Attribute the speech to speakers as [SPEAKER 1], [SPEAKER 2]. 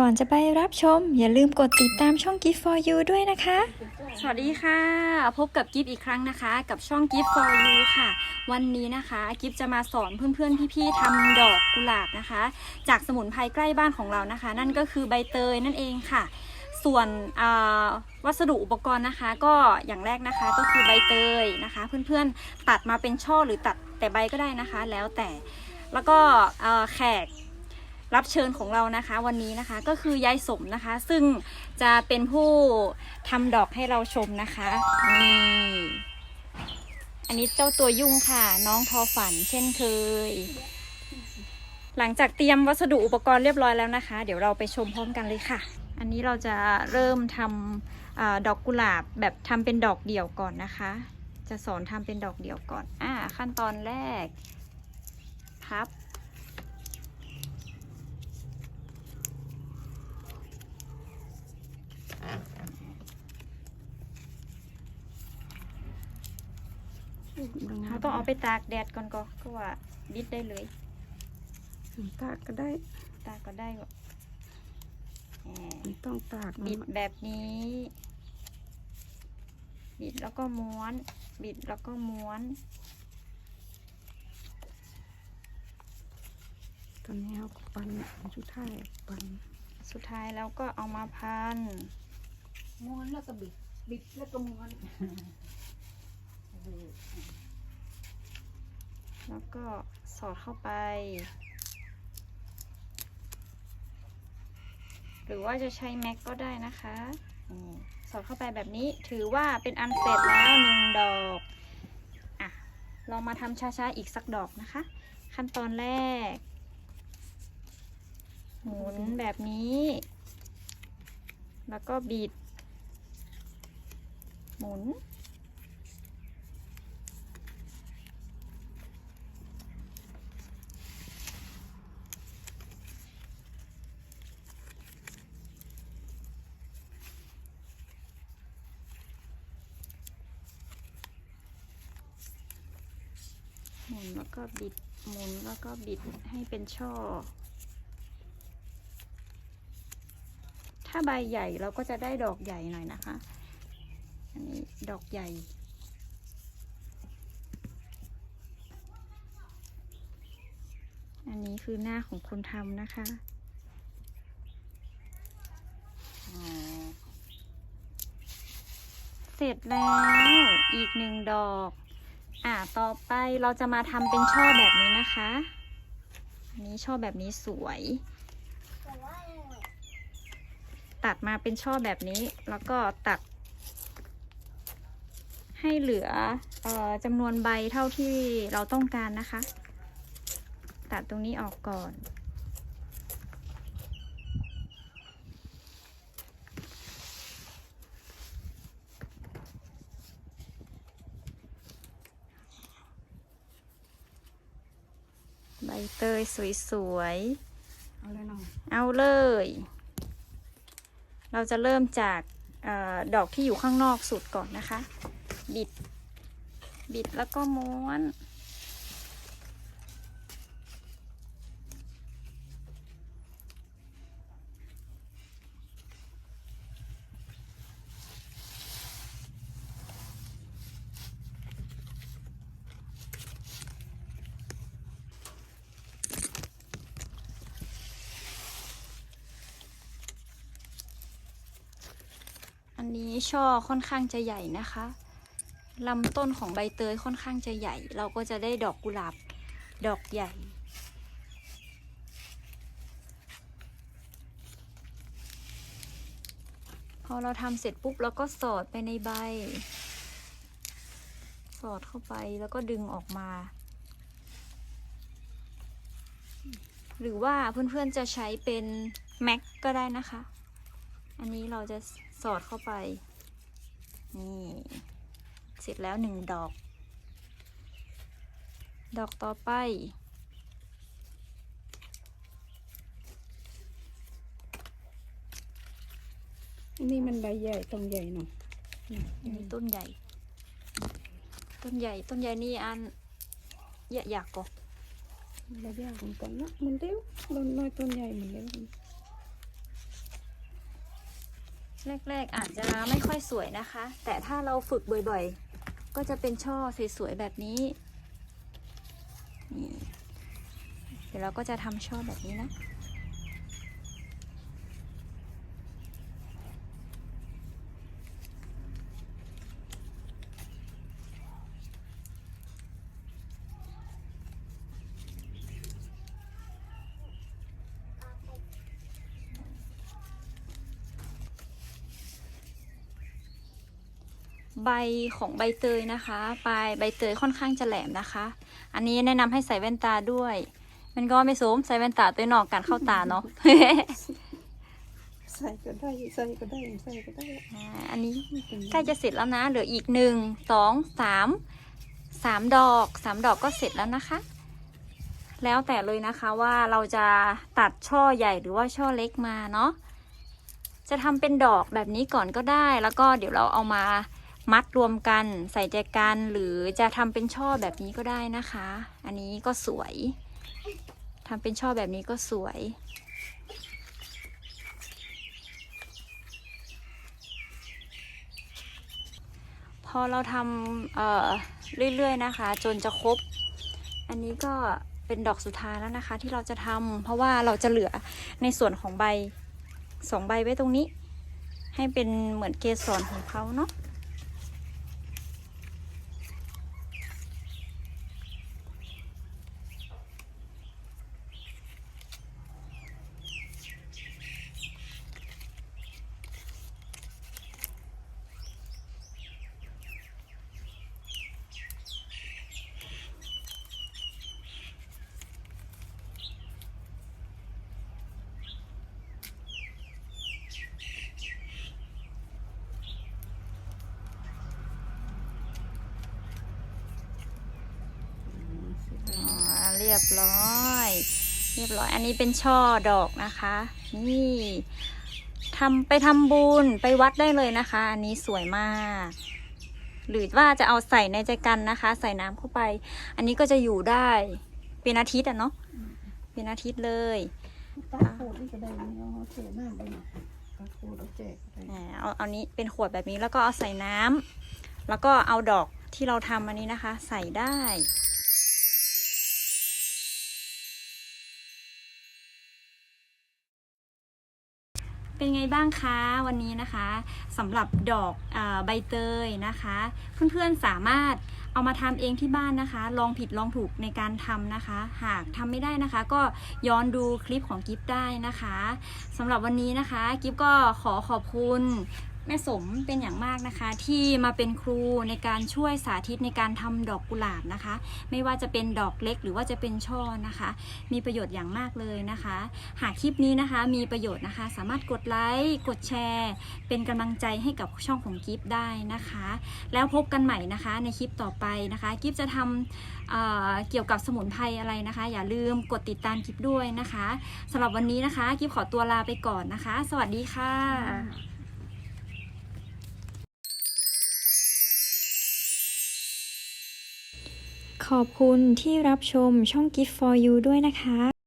[SPEAKER 1] ก่อนจะไปรับชม อย่าลืมกดติดตามช่อง Gift for You ด้วยนะคะ
[SPEAKER 2] สวัสดีค่ะ พบกับกิฟอีกครั้งนะคะ กับช่อง Gift for You ค่ะ วันนี้นะคะกิฟจะมาสอนเพื่อนๆพี่ๆทำดอกกุหลาบนะคะ จากสมุนไพรใกล้บ้านของเรานะคะ นั่นก็คือใบเตยนั่นเองค่ะ ส่วนวัสดุอุปกรณ์นะคะ ก็อย่างแรกนะคะก็คือใบเตยนะคะ เพื่อนๆตัดมาเป็นช่อหรือตัดแต่ใบก็ได้นะคะ แล้วแต่แล้วก็แขก รับเชิญของเรานะคะวันนี้นะคะก็คือยายสมนะคะ ซึ่งจะเป็นผู้ทำดอกให้เราชมนะคะนี่อันนี้เจ้าตัวยุ่งค่ะ น้องทอฝันเช่นเคย หลังจากเตรียมวัสดุอุปกรณ์เรียบร้อยแล้วนะคะ เดี๋ยวเราไปชมพร้อมกันเลยค่ะ อันนี้เราจะเริ่มทำอาดอกกุหลาบแบบทำเป็นดอกเดี่ยวก่อนนะคะ จะสอนทำเป็นดอกเดี่ยวก่อน อ่า ขั้นตอนแรก พับ เราต้องเอาไปตากแดดก่อนก็ก็ว่าบิดได้เลย
[SPEAKER 3] ตากก็ได้
[SPEAKER 2] ตากก็ได้ก็แหม
[SPEAKER 3] ไม่ต้องตาก
[SPEAKER 2] บิด
[SPEAKER 3] นะ
[SPEAKER 2] แบบนี้ บิดแล้วก็ม้วน บิดแล้วก็ม้วน
[SPEAKER 3] ตอนนี้เอาปันชุดไทายปัน
[SPEAKER 2] สุดท้ายแล้วก็เอามาพัน
[SPEAKER 3] ม้วนแล้วก็บิด บิดแล้วก็ม้วน
[SPEAKER 2] แล้วก็สอดเข้าไป หรือว่าจะใช้แม็กก็ได้นะคะสอดเข้าไปแบบนี้ถือว่าเป็นอันเสร็จแล้วหนึ่งดอกอะเรามาทำช้าๆอีกสักดอกนะคะ ขั้นตอนแรก หมุนแบบนี้ แล้วก็บิด หมุน มุนแล้วก็บิดหมุนแล้วก็บิดให้เป็นช่อ ถ้าใบใหญ่เราก็จะได้ดอกใหญ่หน่อยนะคะ อันนี้ดอกใหญ่ อันนี้คือหน้าของคนทำนะคะอ๋อเสร็จแล้วอีกหนึ่งดอก อ่าต่อไปเราจะมาทำเป็นช่อแบบนี้นะคะอันนี้ช่อแบบนี้สวย ตัดมาเป็นช่อแบบนี้แล้วก็ตัด ให้เหลือออจำนวนใบเท่าที่เราต้องการนะคะ ตัดตรงนี้ออกก่อน ใบเตยสวยๆ
[SPEAKER 3] เอาเลยน้อง
[SPEAKER 2] เอาเลย เราจะเริ่มจากเออดอกที่อยู่ข้างนอกสุดก่อนนะคะ บิด บิดแล้วก็ม้วน อันนี้ช่อค่อนข้างจะใหญ่นะคะลำต้นของใบเตยค่อนข้างจะใหญ่ เราก็จะได้ดอกกุหลาบดอกใหญ่ พอเราทำเสร็จปุ๊บเราก็สอดไปในใบ สอดเข้าไปแล้วก็ดึงออกมา หรือว่าเพื่อนๆจะใช้เป็นแม็กก็ได้นะคะ อันนี้เราจะ สอดเข้าไป นี่ เสร็จแล้วหนึ่งดอก ดอกต่อไป
[SPEAKER 3] อันนี้มันใบใหญ่ต้องใหญ่หน่อย
[SPEAKER 2] อันนี้ต้นใหญ่ ต้นใหญ่ ต้นใหญ่นี่อันอยากอยากก็
[SPEAKER 3] ใบใหญ่ของกันนะมันเร็วต้นน้อยต้นใหญ่มันเร็ว
[SPEAKER 2] แรกๆอาจจะไม่ค่อยสวยนะคะ แต่ถ้าเราฝึกบ่อยๆ ก็จะเป็นช่อสวยๆแบบนี้นี่เดี๋ยวเราก็จะทำช่อแบบนี้นะ ใบของใบเตยนะคะปลายใบเตยค่อนข้างจะแหลมนะคะ อันนี้แนะนำให้ใส่แว่นตาด้วย มันก็ไม่สมใส่แว่นตาตัวนอกกันเข้าตาเนาะ
[SPEAKER 3] ใส่ก็ได้ใส่ก็ได้ใส่ก็ได้
[SPEAKER 2] อ่าอันนี้
[SPEAKER 3] ไม่เป็นไร
[SPEAKER 2] ใกล้จะเสร็จแล้วนะเหลืออีกหนึ่งสองสามสามดอกสามดอกก็เสร็จแล้วนะคะ แล้วแต่เลยนะคะว่าเราจะตัดช่อใหญ่หรือว่าช่อเล็กมาเนาะจะทำเป็นดอกแบบนี้ก่อนก็ได้ แล้วก็เดี๋ยวเราเอามา มัดรวมกันใส่ใจกันหรือจะทำเป็นช่อแบบนี้ก็ได้นะคะ อันนี้ก็สวยทำเป็นช่อแบบนี้ก็สวย พอเราทำเอ่อเรื่อยๆนะคะ จนจะครบ อันนี้ก็เป็นดอกสุดท้ายแล้วนะคะ ที่เราจะทำเพราะว่าเราจะเหลือในส่วนของใบสองใบไว้ตรงนี้ ให้เป็นเหมือนเกสรของเขาเนาะอ่า เรียบร้อย เรียบร้อย อันนี้เป็นช่อดอกนะคะ นี่ทำไปทำบุญไปวัดได้เลยนะคะ อันนี้สวยมาก หรือว่าจะเอาใส่ในใจกันนะคะ ใส่น้ำเข้าไป อันนี้ก็จะอยู่ได้เป็นอาทิตย์อะเนาะเป็นอาทิตย์เลย
[SPEAKER 3] ตาโคดนี่ก็ได้นี่เอาเสียหน้าไปหน่อยตาโคดเอาแจกไป
[SPEAKER 2] อ่าเอาเอานี้เป็นขวดแบบนี้แล้วก็เอาใส่น้ำแล้วก็เอาดอกที่เราทำอันนี้นะคะ ใส่ได้ เป็นไงบ้างคะวันนี้นะคะสำหรับดอกอใบเตยนะคะ เพื่อนๆสามารถเอามาทำเองที่บ้านนะคะ ลองผิดลองถูกในการทำนะคะ หากทำไม่ได้นะคะ ก็ย้อนดูคลิปของกิฟได้นะคะสำหรับวันนี้นะคะ กิฟก็ขอขอบคุณ แม่สมเป็นอย่างมากนะคะ ที่มาเป็นครูในการช่วยสาธิตในการทำดอกกุหลาบนะคะ ไม่ว่าจะเป็นดอกเล็กหรือว่าจะเป็นช่อนะคะ มีประโยชน์อย่างมากเลยนะคะ หากคลิปนี้นะคะมีประโยชน์นะคะ สามารถกดไลค์กดแชร์ เป็นกำลังใจให้กับช่องของกิฟได้นะคะ แล้วพบกันใหม่นะคะในคลิปต่อไปนะคะกิฟจะทำเเกี่ยวกับสมุนไพรอะไรนะคะ อย่าลืมกดติดตามกิฟด้วยนะคะสำหรับวันนี้นะคะกิฟขอตัวลาไปก่อนนะคะ สวัสดีค่ะ
[SPEAKER 1] ขอบคุณที่รับชมช่อง Gift for You ด้วยนะคะ